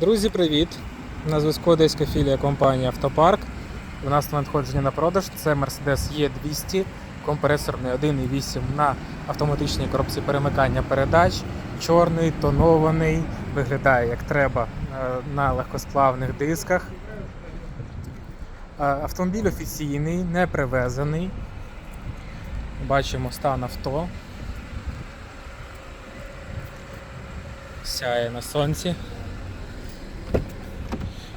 Друзі, привіт! На зв'язку одеська філія компанії Автопарк. У нас на надходження на продаж це Mercedes E200, компресорний 1.8 на автоматичній коробці перемикання передач. Чорний, тонований, виглядає як треба е, на легкосплавних дисках. Е, Автомобіль офіційний, не привезений. Бачимо стан авто. Сяє на сонці.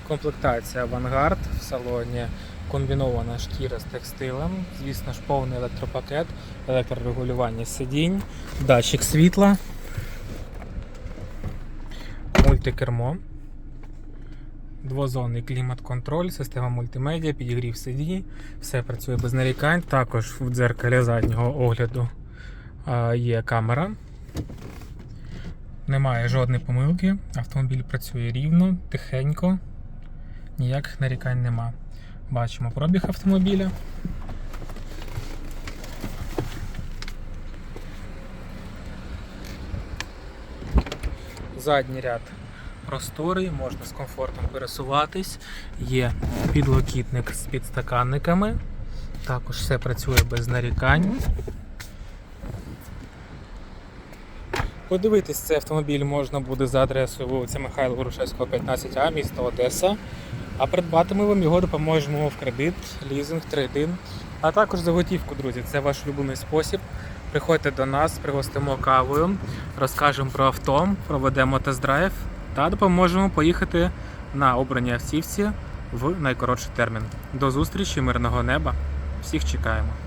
Комплектація авангард в салоні комбінована шкіра з текстилем, звісно ж, повний електропакет, електрорегулювання сидінь, датчик світла, мультикермо, двозонний клімат-контроль, система мультимедіа, підігрів сидінь, все працює без нарікань. Також в дзеркалі заднього огляду є камера. Немає жодної помилки, автомобіль працює рівно, тихенько ніяких нарікань нема. Бачимо пробіг автомобіля. Задній ряд просторий, можна з комфортом пересуватись. Є підлокітник з підстаканниками. Також все працює без нарікань. Подивитись цей автомобіль можна буде за адресою вулиця Михайла Грушевського, 15А, місто Одеса. А придбати ми вам його допоможемо в кредит, лізинг, трейдин, а також за готівку, друзі. Це ваш улюблений спосіб. Приходьте до нас, пригостимо кавою, розкажемо про авто, проведемо тест-драйв та допоможемо поїхати на обраній автівці в найкоротший термін. До зустрічі, мирного неба! Всіх чекаємо!